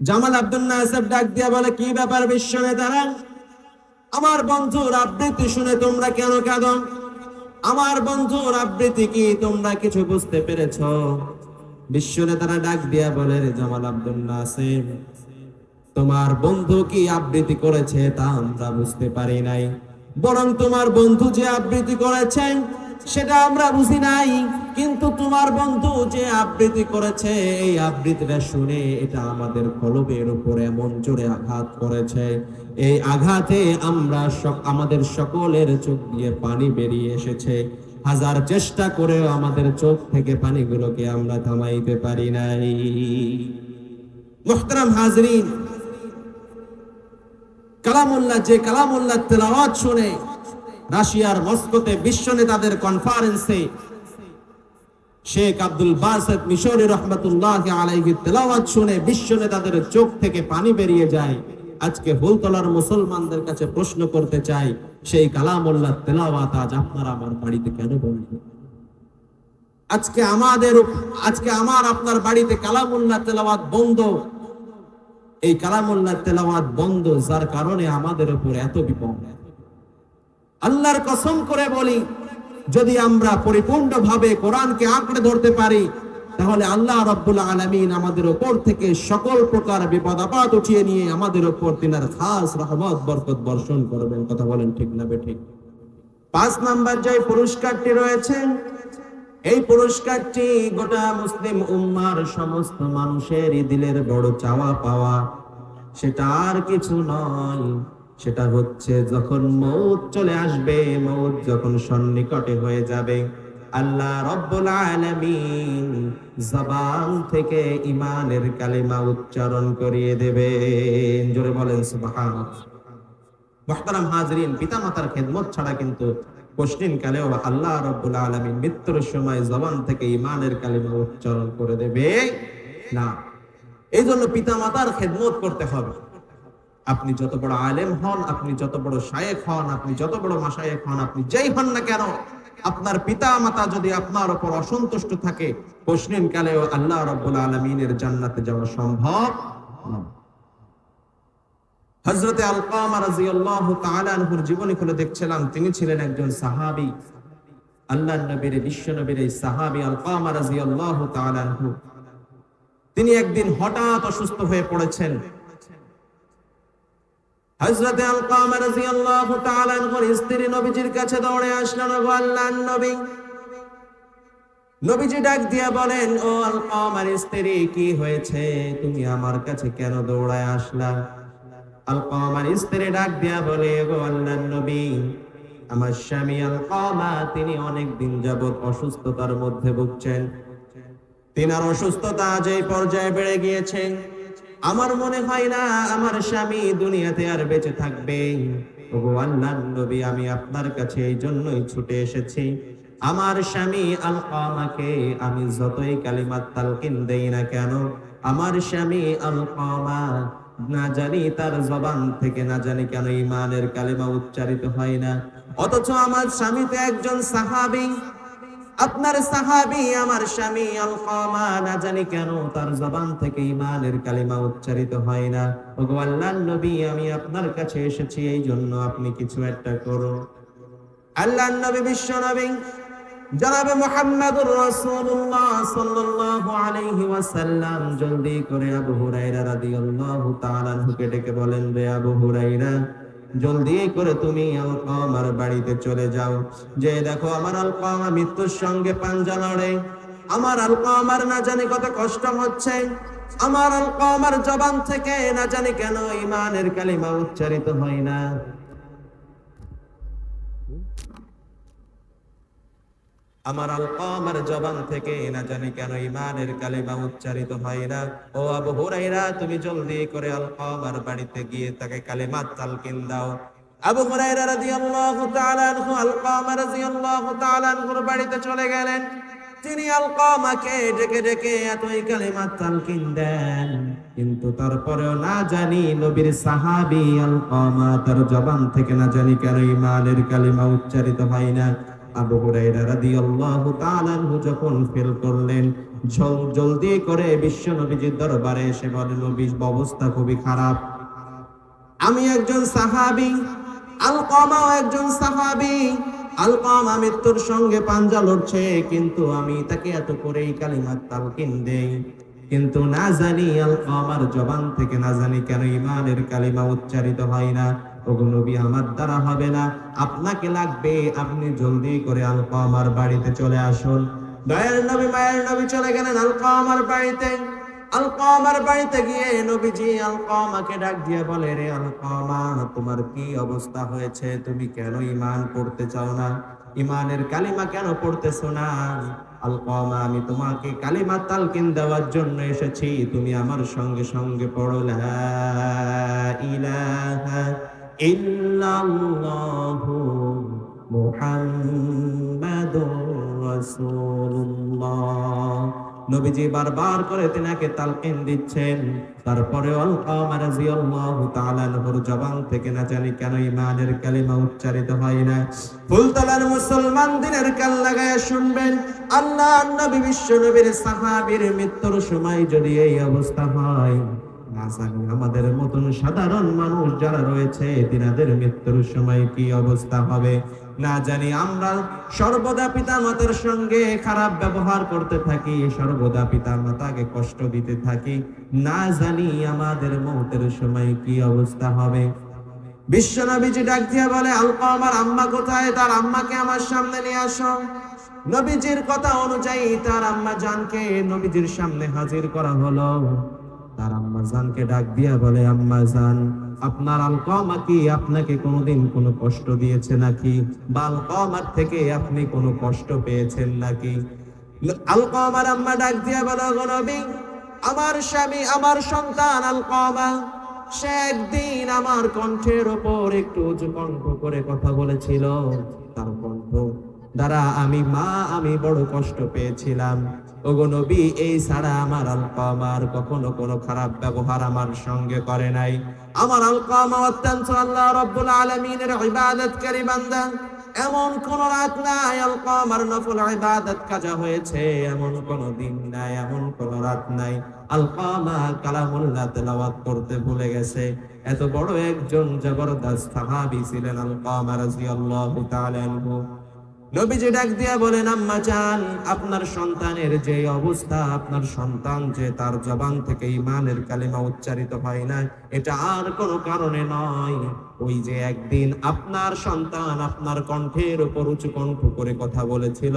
জামাল আব্দুল নাসের ডাক দিয়া বলে, কি ব্যাপার বিশ্ব নেতারা আমার বন্ধুর আবৃত্তি শুনে তোমরা কেন কাঁদো? আমার বন্ধুর আবৃত্তি কি তোমরা কিছু বুঝতে পেরেছ? বিশ্ব নেতারা ডাক দিয়া বলে, রে জামাল আব্দুল নাসির, তোমার বন্ধু কি আবৃত্তি করেছে তা আমরা বুঝতে পারি নাই। বরং তোমার বন্ধু যে আবৃত্তি করেছেন সেটা আমরা বুঝি নাই, কিন্তু তোমার বন্ধু যে আবৃত্তি করেছে, এই আবৃত্তিটা শুনে এটা আমাদের কলবের উপরে এমন জোরে আঘাত করেছে। এই আঘাতে আমরা আমাদের সকলের চোখ দিয়ে পানি বেরিয়ে এসেছে। হাজার চেষ্টা করেও আমাদের চোখ থেকে পানিগুলোকে আমরা থামাইতে পারি নাই। মুহতারাম হাজরিন, কালামুল্লাহ যে কালামুল্লাহ তেলাওয়াত শুনে রাশিয়ার মস্কোতে বিশ্ব নেতাদের কনফারেন্সে শেখ আব্দুল বাসেদ মিশরি রহমতুল্লাহ আলাইহি তেলাওয়াত শুনে বিশ্ব নেতাদের চোখ থেকে পানি বেরিয়ে যায়। আজকে ফুলতলার মুসলমানদের কাছে প্রশ্ন করতে চাই, সেই কালামুল্লাহ তেলাওয়াত আজ আপনারা আমার বাড়িতে কেন বলবেন? আজকে আমাদের, আজকে আমার আপনার বাড়িতে কালামুল্লাহ তেলাওয়াত বন্ধ। এই কালামুল্লাহ তেলাওয়াত বন্ধ যার কারণে আমাদের উপর এত বিপদ। আল্লাহর কসম করে বলি, যদি আমরা পরিপূর্ণভাবে কোরআনকে আঁকড়ে ধরতে পারি, তাহলে আল্লাহ রব্বুল আলামিন আমাদের উপর থেকে সকল প্রকার বিপদ আপদ উঠিয়ে নিয়ে আমাদের ওপর তিনার খাস রহমত, বরকত বর্ষণ করবেন। কথা বলেন ঠিক না বেঠিক? পাঁচ নাম্বার যে পুরস্কারটি রয়েছে, এই পুরস্কারটি গোটা মুসলিম উম্মার সমস্ত মানুষের দিলের বড় চাওয়া পাওয়া। সেটা আর কিছু নয়। সেটা হচ্ছে যখন মৌত চলে আসবে, মৌত যখন সন্নিকটে হয়ে যাবে, আল্লাহ রব্বুল আলামিন জবান থেকে ইমানের কালিমা উচ্চারণ করিয়ে দেবে জোরে বলেন, সুবহানাল্লাহ। মুহতারাম হাজরিন, পিতামাতার খেদমত ছাড়া কিন্তু কষ্টিন কালেও আল্লাহ রব্বুল আলামিন মৃত্যুর সময় জবান থেকে ইমানের কালিমা উচ্চারণ করে দেবে। না এই জন্য পিতা মাতার খেদমত করতে হবে। আপনি যত বড় আলেম হন, আপনি যত বড় শায়েখ হন, আপনি যত বড় মাসায়েক হন, আপনি যেই হন না কেন, আপনার পিতা মাতা যদি আপনার উপর অসন্তুষ্ট থাকে কষ্টিন কালেও আল্লাহ রব্বুল আলমিনের জান্নাতে যাওয়া সম্ভব হজরতে জীবনী খুলে দেখছিলাম, তিনি ছিলেন একজন সাহাবী। আল্লাহর নবীর, বিশ্ব নবীর এই সাহাবী তিনি একদিন হঠাৎ অসুস্থ হয়ে পড়েছেন। আলকামা রাদিয়াল্লাহু তাআলা আনহুর স্ত্রী নবীজির কাছে দৌড়ে আসলেন ও আল্লাহর নবী। নবীজি ডাক দিয়া বলেন, ও স্ত্রী, কি হয়েছে? তুমি আমার কাছে কেন দৌড়ায় আসলা? স্ত্রী ডাক দিয়া বলে গো আল্লাহর নবী, আমার স্বামী আলকামা, তিনি অনেক দিন যাবত অসুস্থতার মধ্যে ভুগছেন। তিনার অসুস্থতা যে পর্যায়ে বেড়ে গিয়েছে। আমার মনে হয় না আমার স্বামী দুনিয়াতে আর বেঁচে থাকবে। আল্লাহর নবী, আমি আপনার কাছে এই জন্যই ছুটে এসেছি। আমার স্বামী আলকামাকে আমি যতই কালিমাত তালকিন দেই না কেন, আমার স্বামী আলকামা না জানি তার জবান থেকে না জানি কেন ইমানের কালিমা উচ্চারিত হয় না। অথচ আমার স্বামী তো একজন সাহাবী। আপনার সাহাবী, আমার স্বামী, আলকামা, না জানি কেন তার জবান থেকে ইমানের কালিমা উচ্চারিত হয় না। আল্লাহর নবী, আমি আপনার কাছে এসেছি এই জন্য আপনি কিছু একটা করুন। আল্লাহর নবী বিশ্ব নবী, জনাবে মুহাম্মদুর রাসূলুল্লাহ সাল্লাল্লাহু আলাইহি ওয়াসাল্লাম, জলদি করে আবু হুরায়রা রাদিয়াল্লাহু তাআলা ডেকে বলেন রে আবু হুরায়রা জলদি করে তুমি আলকামার বাড়িতে চলে যাও। যে দেখো আমার আলকামা মৃত্যুর সঙ্গে পাঞ্জা লড়ে আমার আলকামার না জানি কত কষ্ট হচ্ছে। আমার আলকামার জবান থেকে না জানি কেন ইমানের কালিমা উচ্চারিত হয় না। আমার আলকামার জবান থেকে না জানি কেন ইমানের কালিমা উচ্চারিত হয় না। ও আবু হুরাইরা তুমি জলদি করে আলকামার বাড়িতে গিয়ে তাকে কালিমা তালকিন দাও। আবু হুরাইরা রাদিয়াল্লাহু তাআলা আনহু আলকামা রাদিয়াল্লাহু তাআলা আনহুর বাড়িতে চলে গেলেন। তিনি আলকামাকে ডেকে ডেকে এতই কালিমা তালকিন দেন। কিন্তু তারপরেও না জানি নবীর সাহাবী আলকামা তার জবান থেকে না জানি কেন ইমানের কালিমা উচ্চারিত হয় না। আবু হুরায়রা রাদিয়াল্লাহু তাআলা যখন ফেল করলেন জলদি করে দরবারে এসে বলে নবীর অবস্থা খুবই খারাপ। আমি একজন আলকামাও একজন আলকামা মৃত্যুর সঙ্গে পাঞ্জা লড়ছে, কিন্তু আমি তাকে এত করেই কালিমাত তালকিন দেই। কিন্তু না জানি আলকামার জবান থেকে না জানি কেন ইমানের কালিমা উচ্চারিত হয় না। আমার দ্বারা হবে না। আপনাকে লাগবে, আপনি জলদি করে আলকামার বাড়িতে চলে আসুন। দয়ার নবী, মায়ের নবী চলে গেলেন আলকামার বাড়িতে। বাড়িতে গিয়ে নবীজি ডাক দিয়ে বলে, রে তোমার কি অবস্থা হয়েছে? তুমি কেন ইমান পড়তে চাও না? ইমানের কালিমা কেন পড়তেছো না? আলকামা আমি তোমাকে কালিমা তালকিন দেওয়ার জন্য এসেছি। তুমি আমার সঙ্গে সঙ্গে পড়ো, লা ইল্লাল্লাহু মুহাম্মাদুর রাসূলুল্লাহ। নবীজি বারবার করে তিনাকে তালকিন দিচ্ছেন। তারপরে জবান থেকে না জানি কেন ইমানের কালিমা উচ্চারিত হয় না। ফুলতলার মুসলমান দিনের কাল লাগায় শুনবেন, আল্লাহ নবী বিশ্ব নবীর সাহাবীর মৃত্যুর সময় যদি এই অবস্থা হয়। আমাদের মতন সাধারণ মানুষ যারা রয়েছে, তিনাদের মৃত্যুর সময় কি অবস্থা হবে? না জানি, আমরা সর্বদা পিতা মাতার সঙ্গে খারাপ ব্যবহার করতে থাকি, সর্বদা পিতা মাতাকে কষ্ট দিতে থাকি। না জানি, আমাদের মৌতের সময় কি অবস্থা হবে? বিশ্বনবীজি ডাক দিয়ে বলে, আলকা, আমার আম্মা কোথায়? তার আম্মাকে আমার সামনে নিয়ে আসো। নবীজির কথা অনুযায়ী তার আম্মা জানকে নবীজির সামনে হাজির করা হলো। তার আম্মা জানকে ডাক দিয়া বলে, আম্মা জান, আপনার আলকমা কি? আপনাকে কোনোদিন কোনো কষ্ট দিয়েছে নাকি? বা আলকমার থেকে আপনি কোনো কষ্ট পেয়েছেন নাকি? আলকমার আম্মা ডাক দিয়া বলে "গো আমার স্বামী, আমার সন্তান আলকমা, সে একদিন আমার কণ্ঠের ওপর একটু উঁচু কণ্ঠ করে কথা বলেছিল। তার কণ্ঠ দ্বারা আমি মা, আমি বড় কষ্ট পেয়েছিলাম। ওগো নবী, এই ছাড়া আমার আলকামার কখনো কোনো খারাপ ব্যবহার আমার সঙ্গে করে নাই। আমার আলকামা অত্যন্ত আল্লাহ রব্বুল আলমিনের ইবাদতকারী বান্দা। এমন কোন রাত নাই, আলকামার নফল ইবাদত কাজা হয়েছে। এমন কোন দিন নাই, এমন কোন রাত নাই। আলকামা কালামুল্লাহ তেলাওয়াত করতে ভুলে গেছে। এত বড় একজন জবরদস্ত সাহাবী ছিলেন আলকামা রাদিয়াল্লাহু তাআলা আনহু। নবীজি ডাক দিয়া বলেন, আম্মা চান, আপনার সন্তানের যে অবস্থা, আপনার সন্তান যে তার জবান থেকে ইমানের কালিমা উচ্চারিত হয় না, এটা আর কোনো কারণে নয়। ওই যে একদিন আপনার সন্তান আপনার কণ্ঠের উপর উঁচু কণ্ঠ করে কথা বলেছিল,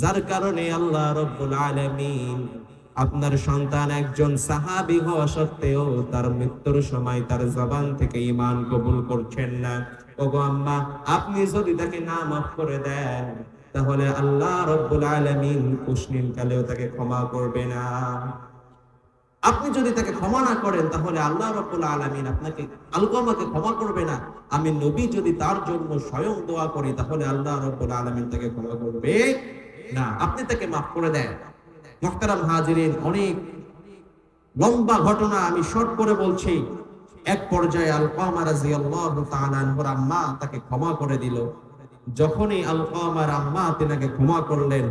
যার কারণে আল্লাহ রব্বুল আলামিন আপনার সন্তান একজন সাহাবী হওয়া সত্ত্বেও তার মৃত্যুর সময় তার জবান থেকে ইমান কবুল করছেন না। ওগো আম্মা, আপনি যদি তাকে না মাফ করে দেন, তাহলে আল্লাহ রব্বুল আলামিন কুশনিন কালেও তাকে ক্ষমা করবে না। আপনি যদি তাকে ক্ষমা না করেন, তাহলে আল্লাহ রব্বুল আলামিন আপনাকে আলকমাকে ক্ষমা করবে না। আমি নবী যদি তার জন্য স্বয়ং দোয়া করি, তাহলে আল্লাহ রব্বুল আলামিন তাকে ক্ষমা করবে না। আপনি তাকে মাফ করে দেন। মোহতারাম হাজিরিন, অনেক লম্বা ঘটনা আমি শর্ট করে বলছি। এক পর্যায়ে আলকামা তাআলা আনহুর আম্মা তাকে ক্ষমা করে দিল। যখনই আলকামার আম্মা তিনাকে ক্ষমা করলেন,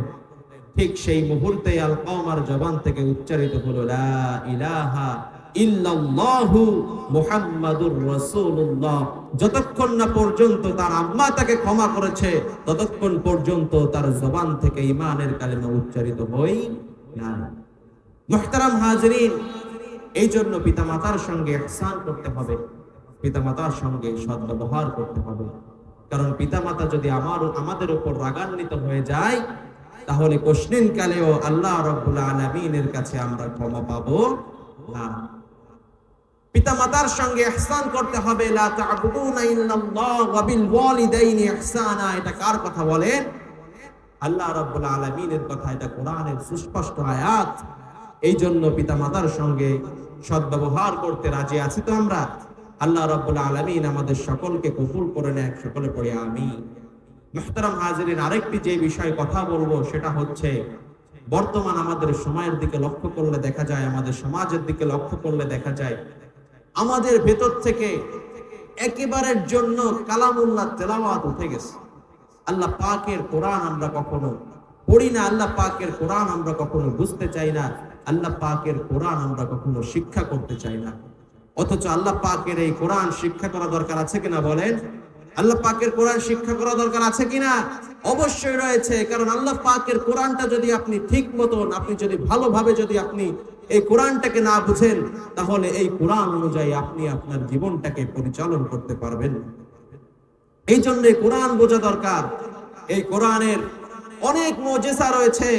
ঠিক সেই মুহূর্তে আলকামার জবান থেকে উচ্চারিত হলো, লা ইলাহা ইল্লাল্লাহু যতক্ষণ না পর্যন্ত তার আম্মা তাকে ক্ষমা করেছে, ততক্ষণ পর্যন্ত তার জবান থেকে ইমানের কালিমা উচ্চারিত হই মুহতারাম হাজরিন এই জন্য পিতামাতার সঙ্গে ইহসান করতে হবে। সঙ্গে সদ্ব্যবহার করতে হবে। কারণ যদি আমার, আমাদের উপর রাগান্বিত হয়ে যায়, তাহলে কোশ্চিন কালেও আল্লাহ রব্বুল আলামিনের কাছে আমরা ক্ষমা পাবো না। পিতামাতার সঙ্গে ইহসান করতে হবে। লা ইল্লাল্লাহ ওয়া বিল ওয়ালিদাইনি ইহসানা। এটা কার কথা বলেন আল্লাহ রাব্বুল আলামিনের কথা, এটা কোরআনের সুস্পষ্ট আয়াত। এই জন্য পিতামাতার সঙ্গে সদ্ব্যবহার করতে রাজি আছি তো আমরা। আল্লাহ রাব্বুল আলামিন আমাদের সকলকে কবুল করে নেয় সকলে পড়ে আমি মুহতারাম হাজিরিন, আরেকটি যে বিষয়ে কথা বলব, সেটা হচ্ছে, বর্তমান আমাদের সময়ের দিকে লক্ষ্য করলে দেখা যায়, আমাদের সমাজের দিকে লক্ষ্য করলে দেখা যায়, আমাদের ভেতর থেকে একেবারের জন্য কালামুল্লাহ তেলাওয়াত উঠে গেছে। আল্লাহ পাকের কোরআন আমরা কখনো পড়ি না, আল্লাহ পাকের কোরআন আমরা কখনো বুঝতে চাই না, আল্লাহ পাকের কোরআন আমরা কখনো শিক্ষা করতে চাই না। অথচ আল্লাহ পাকের এই কোরআন শিক্ষা করা দরকার আছে কিনা বলেন? আল্লাহ পাকের কোরআন শিক্ষা করা দরকার আছে কিনা? অবশ্যই রয়েছে, কারণ আল্লাহ পাকের কোরআনটা যদি আপনি ঠিক মতন, আপনি যদি ভালোভাবে যদি আপনি এই কোরআনটাকে না বুঝেন, তাহলে এই কোরআন অনুযায়ী আপনি আপনার জীবনটাকে পরিচালন করতে পারবেন না। এই জন্য কোরআন বোঝা দরকার। এই কোরআনের অনেক মজেসা রয়েছে।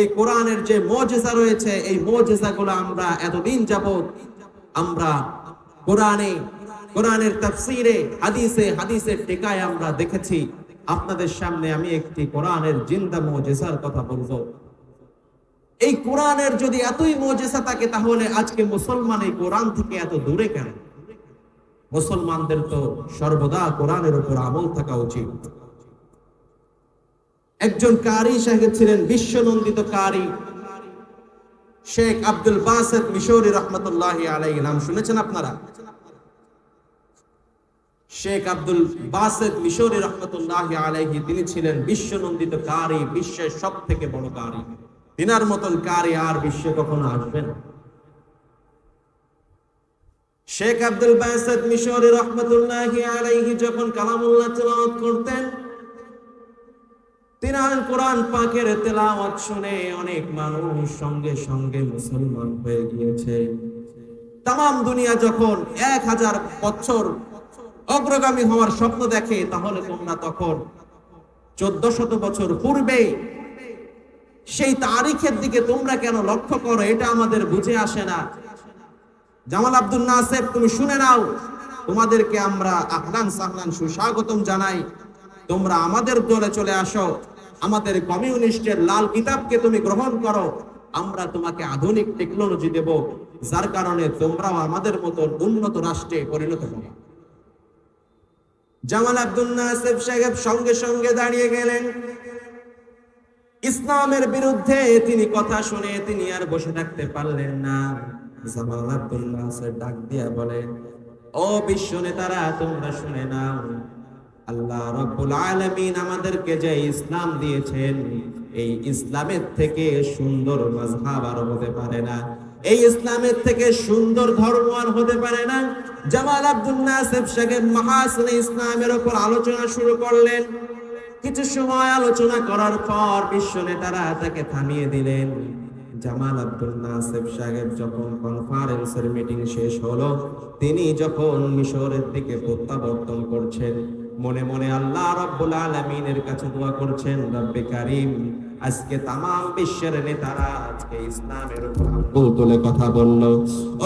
এই কোরআনের যে মজেসা রয়েছে, এই মজেসাগুলো আমরা এতদিন যাবত আমরা কোরআনে, কোরআনের তাফসিরে, হাদিসে, হাদিসের টেকায় আমরা দেখেছি। আপনাদের সামনে আমি একটি কোরআনের জিন্দা মজেসার কথা বলব। এই কোরআনের যদি এতই মজেসা থাকে, তাহলে আজকে মুসলমান এই কোরআন থেকে এত দূরে কেন? মুসলমানদের তো সর্বদা কোরআনের উপর আমল থাকা উচিত। একজন কারি সাহেব ছিলেন, বিশ্বনন্দিত কারি। শেখ আব্দুল বাসেদ মিশরি রহমতুল্লাহ আলাই নাম শুনেছেন আপনারা? শেখ আব্দুল বাসেদ মিশরি রহমতুল্লাহ আলাইহি, তিনি ছিলেন বিশ্বনন্দিত কারি, বিশ্বের সব থেকে বড় কারি। তিনার মতন কারি আর বিশ্বে কখনো আসবে না। শেখ আব্দুল বাসেদ মিশরি রহমতুল্লাহ আলাইহি যখন কালামুল্লাহ তেলাওয়াত করতেন তিনার কোরআন পাকের তেলাওয়াত শুনে অনেক মানুষ সঙ্গে সঙ্গে মুসলমান হয়ে গিয়েছে। তাম দুনিয়া যখন এক হাজার বছর অগ্রগামী হওয়ার স্বপ্ন দেখে, তাহলে তোমরা তখন চোদ্দ শত বছর পূর্বে সেই তারিখের দিকে তোমরা কেন লক্ষ্য করো, এটা আমাদের বুঝে আসে না। জামাল আব্দুল নাসেব তুমি শুনে নাও। তোমাদেরকে আমরা আহলান সাহলান সুস্বাগতম জানাই। তোমরা আমাদের দলে চলে আসো। আমাদের কমিউনিস্টের লাল কিতাবকে তুমি গ্রহণ করো। আমরা তোমাকে আধুনিক টেকনোলজি দেব, যার কারণে তোমরাও আমাদের মতো উন্নত রাষ্ট্রে পরিণত হবে। জামাল আব্দুল নাসেব সাহেব সঙ্গে সঙ্গে দাঁড়িয়ে গেলেন। ইসলামের বিরুদ্ধে তিনি কথা শুনে তিনি আর বসে থাকতে পারলেন না। জামাল ডাক দিয়া বলেন ও বিশ্ব নেতারা, তোমরা শুনে নাও, আল্লাহ রব্বুল আলামিন আমাদেরকে যে ইসলাম দিয়েছেন, এই ইসলামের থেকে সুন্দর মাযহাব আর হতে পারে না। এই ইসলামের থেকে সুন্দর ধর্ম আর হতে পারে না। জামাল আব্দুল মাহাসিন ইসলামের উপর আলোচনা শুরু করলেন। কিছু সময় আলোচনা করার পর বিশ্ব নেতারা তাকে থামিয়ে দিলেন। জামাল আব্দুল নাসেব সাহেব যখন কনফারেন্সের মিটিং শেষ হলো, তিনি যখন মিশরের দিকে প্রত্যাবর্তন করছেন, মনে মনে আল্লাহ রব্বুল আলামিনের কাছে দোয়া করছেন, রব্বে কারিম, আজকে তাম বিশ্বের নেতারা আজকে ইসলামের উপর তুলে কথা বলল।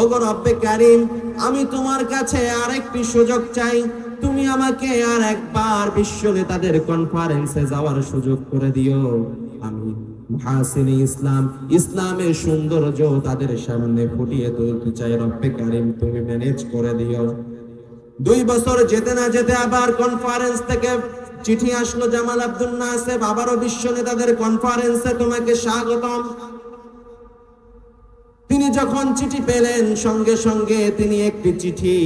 ওগো রব্বে কারিম, আমি তোমার কাছে আরেকটি সুযোগ চাই। তুমি আমাকে আর একবার বিশ্ব নেতাদের কনফারেন্সে যাওয়ার সুযোগ করে দিও। আমি হাসিনে ইসলাম, ইসলামের সৌন্দর্য তাদের সামনে ফুটিয়ে তুলতে চাই। রব্বে কারিম, তুমি ম্যানেজ করে দিও। দুই বছর যেতে না যেতে আবার কনফারেন্স থেকে চিঠি আসলো জামাল আব্দুল নাসেব আবারও বিশ্ব নেতাদের কনফারেন্সে তোমাকে স্বাগতম। তিনি যখন চিঠি পেলেন, সঙ্গে সঙ্গে তিনি একটি চিঠি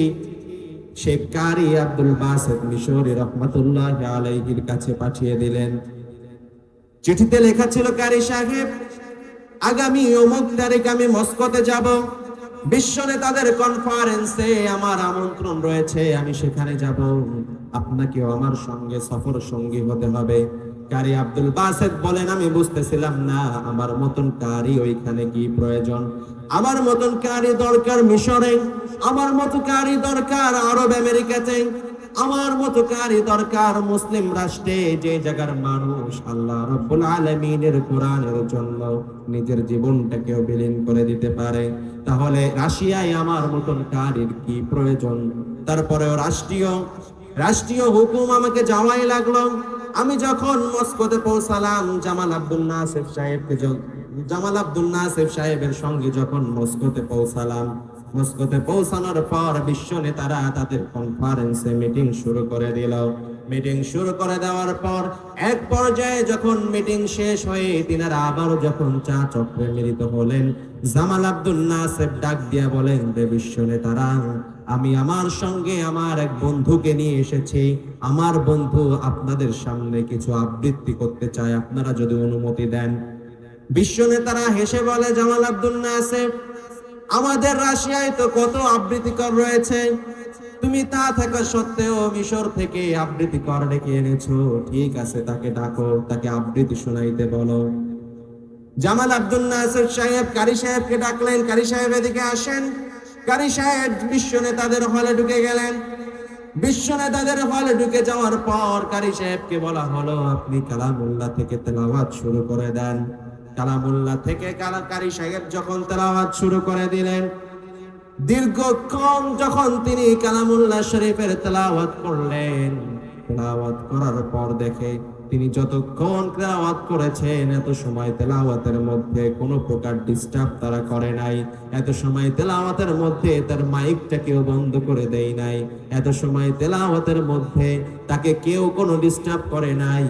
শেখ কারি আব্দুল বাসেদ মিশরি রহমতুল্লাহ আলাইহির কাছে পাঠিয়ে দিলেন। চিঠিতে লেখা ছিল, কারি সাহেব, আগামী অমুক তারিখ আমি মস্কোতে যাব। বিশ্ব নেতাদের কনফারেন্সে আমার আমন্ত্রণ রয়েছে, আমি সেখানে যাব। আপনাকেও আমার সঙ্গে সফর সঙ্গী হতে হবে। কারি আব্দুল বাসেদ বলেন, আমি বুঝতেছিলাম না, আমার মতন কারি ওইখানে কি প্রয়োজন? আমার মতন কারি দরকার মিশরে, আমার মতো কারি দরকার আরব আমেরিকাতে। আমার মতো কারি দরকার মুসলিম রাষ্ট্রে যে জায়গার মানুষ আল্লাহ রব্বুল আলমিনের কোরআনের জন্য নিজের জীবনটাকে বিলীন করে দিতে পারে। তাহলে রাশিয়ায় আমার মতন কারির কি প্রয়োজন? তারপরেও রাষ্ট্রীয় রাষ্ট্রীয় হুকুম আমাকে যাওয়াই লাগল। আমি যখন মস্কোতে পৌঁছালাম, জামাল আব্দুল নাসেফ সাহেবকে জামাল আব্দুল নাসেফ সাহেবের সঙ্গে যখন মস্কোতে পৌঁছালাম মস্কোতে পৌঁছানোর পর বিশ্ব নেতারা তাদের কনফারেন্সে মিটিং শুরু করে দিল। মিটিং শুরু করে দেওয়ার পর এক পর্যায়ে যখন মিটিং শেষ হয়ে তিনারা আবারও যখন চা চক্রে মিলিত হলেন, জামাল আব্দুল নাসের ডাক দিয়া বলেন রে বিশ্ব নেতারা, আমি আমার সঙ্গে আমার এক বন্ধুকে নিয়ে এসেছি। আমার বন্ধু আপনাদের সামনে কিছু আবৃত্তি করতে চায়, আপনারা যদি অনুমতি দেন। বিশ্ব নেতারা হেসে বলে, জামাল আব্দুল নাসের আমাদের রাশিয়ায় তো কত আবৃত্তিকর রয়েছে। তুমি তা থাকা সত্ত্বেও মিশর থেকে আবৃত্তি কর ডেকে এনেছো। ঠিক আছে, তাকে ডাকো, তাকে আবৃত্তি শোনাইতে বলো। জামাল আব্দুল নাসির সাহেব, কারি সাহেবকে ডাকলেন। কারি সাহেব এদিকে আসেন। কারি সাহেব বিশ্ব নেতাদের হলে ঢুকে গেলেন। বিশ্ব নেতাদের হলে ঢুকে যাওয়ার পর কারি সাহেবকে বলা হলো, আপনি কালামুল্লাহ থেকে তেলাওয়াত শুরু করে দেন। কালামুল্লাহ থেকে কালা কারি সাহেব যখন তেলাওয়াত শুরু করে দিলেন, দীর্ঘক্ষণ যখন তিনি কালামুল্লাহ শরীফের তেলাওয়াত করলেন, তেলাওয়াত করার পর দেখে তিনি যতক্ষণ তেলাওয়াত করেছেন, এত সময় তেলাওয়াতের মধ্যে কোনো প্রকার ডিস্টার্ব তারা করে নাই। এত সময় তেলাওয়াতের মধ্যে তার মাইকটা কেউ বন্ধ করে দেয় নাই। এত সময় তেলাওয়াতের মধ্যে তাকে কেউ কোনো ডিস্টার্ব করে নাই।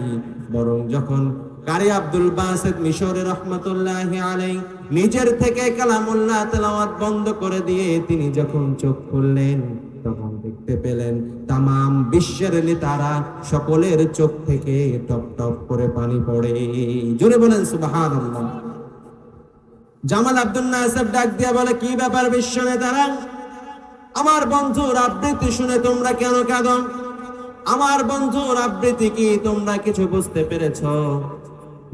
বরং যখন কারি আব্দুল বাসেদ মিশরের রহমতুল্লাহ আলাই নিজের থেকে কালামুল্লাহ তেলাওয়াত বন্ধ করে দিয়ে তিনি যখন চোখ খুললেন, তখন দেখতে পেলেন তামাম বিশ্বের নেতারা সকলের চোখ থেকে টপ টপ করে পানি পড়ে। জোরে বলেন সুবাহান জামাল আব্দুল নাসেব ডাক দিয়া বলে, কি ব্যাপার বিশ্ব নেতারা? আমার বন্ধুর আবৃত্তি শুনে তোমরা কেন কাঁদো? আমার বন্ধুর আবৃত্তি কি? তোমরা কিছু বুঝতে পেরেছ?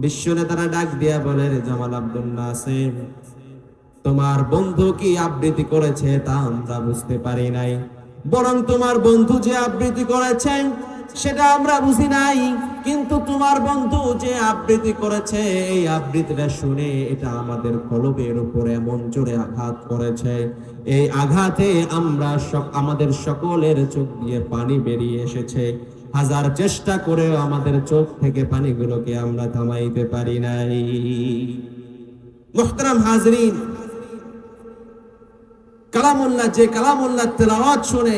বিশ্ব নেতারা ডাক দিয়া বলে রে জামাল আব্দুল নাসিম, তোমার বন্ধু কি আবৃত্তি করেছে তা আমরা বুঝতে পারি নাই। বরং তোমার বন্ধু যে আবৃত্তি করেছেন সেটা আমরা বুঝি নাই। কিন্তু তোমার বন্ধু যে আবৃত্তি করেছে, এই আবৃত্তিটা শুনে এটা আমাদের কলবের উপরে এমন জোরে আঘাত করেছে। এই আঘাতে আমরা আমাদের সকলের চোখ দিয়ে পানি বেরিয়ে এসেছে। হাজার চেষ্টা করেও আমাদের চোখ থেকে পানিগুলোকে আমরা থামাইতে পারি নাই। মুহতারাম হাজরিন, কালামুল্লাহ যে কালামুল্লাহ তেলাওয়াত শুনে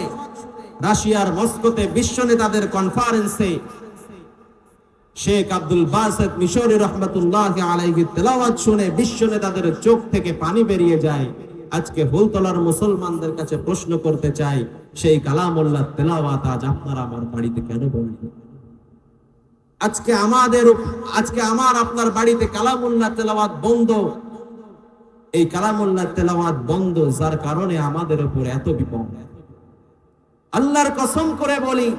রাশিয়ার মস্কোতে বিশ্ব নেতাদের কনফারেন্সে শেখ আব্দুল বাসেদ মিশরি রহমতুল্লাহ আলাইহি তেলাওয়াত শুনে বিশ্ব নেতাদের চোখ থেকে পানি বেরিয়ে যায়। আজকে হুলতলার মুসলমানদের কাছে প্রশ্ন করতে চাই, সেই কালামুল্লাহ তেলাওয়াত আজ আপনারা আমার বাড়িতে কেন বলবেন? আজকে আমাদের, আজকে আমার আপনার বাড়িতে কালামুল্লাহ তেলাওয়াত বন্ধ। এই কালামুল্লাহ তেলাওয়াত বন্ধ, যার কারণে আমাদের উপর এত বিপদ। আল্লাহর কসম করে বলি,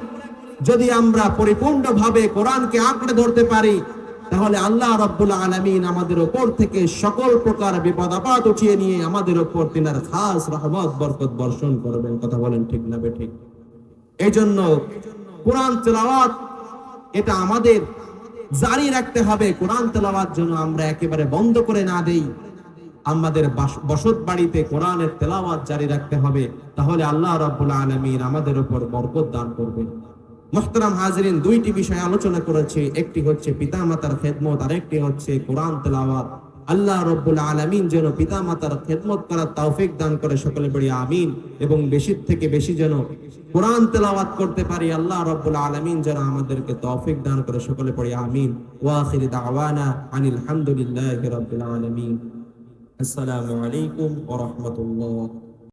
যদি আমরা পরিপূর্ণভাবে কোরআনকে আঁকড়ে ধরতে পারি তাহলে আল্লাহ রব্বুল আলামিন আমাদের উপর থেকে সকল প্রকার বিপদ আপদ উঠিয়ে নিয়ে আমাদের উপর তিনার খাস রহমত, বরকত বর্ষণ করবেন। কথা বলেন ঠিক না বেঠিক? এই জন্য কোরআন তেলাওয়াত, এটা আমাদের জারি রাখতে হবে। কোরআন তেলাওয়াত জন্য আমরা একেবারে বন্ধ করে না দেই। আমাদের বসত বাড়িতে কোরআনের তেলাওয়াত জারি রাখতে হবে। তাহলে আল্লাহ রাব্বুল আলামিন আমাদের উপর বরকত দান করবেন। মুহতারাম হাজিরিন দুইটি বিষয় আলোচনা করেছি। একটি হচ্ছে পিতামাতার খেদমত, আরেকটি হচ্ছে কোরআন তেলাওয়াত। আল্লাহ রব্বুল আলামিন যেন পিতামাতার খেদমত করার তৌফিক দান করে সকলে বলি আমিন এবং বেশি থেকে বেশি যেন কোরআন তেলাওয়াত করতে পারি। আল্লাহ রব্বুল আলামিন যেন আমাদেরকে তৌফিক দান করে সকলে পড়ি আমিন। ওয়া আখিরি দাওয়ানা আনিল হামদুলিল্লাহি রাব্বিল আলামিন। আসসালামু আলাইকুম ওয়া রাহমাতুল্লাহ।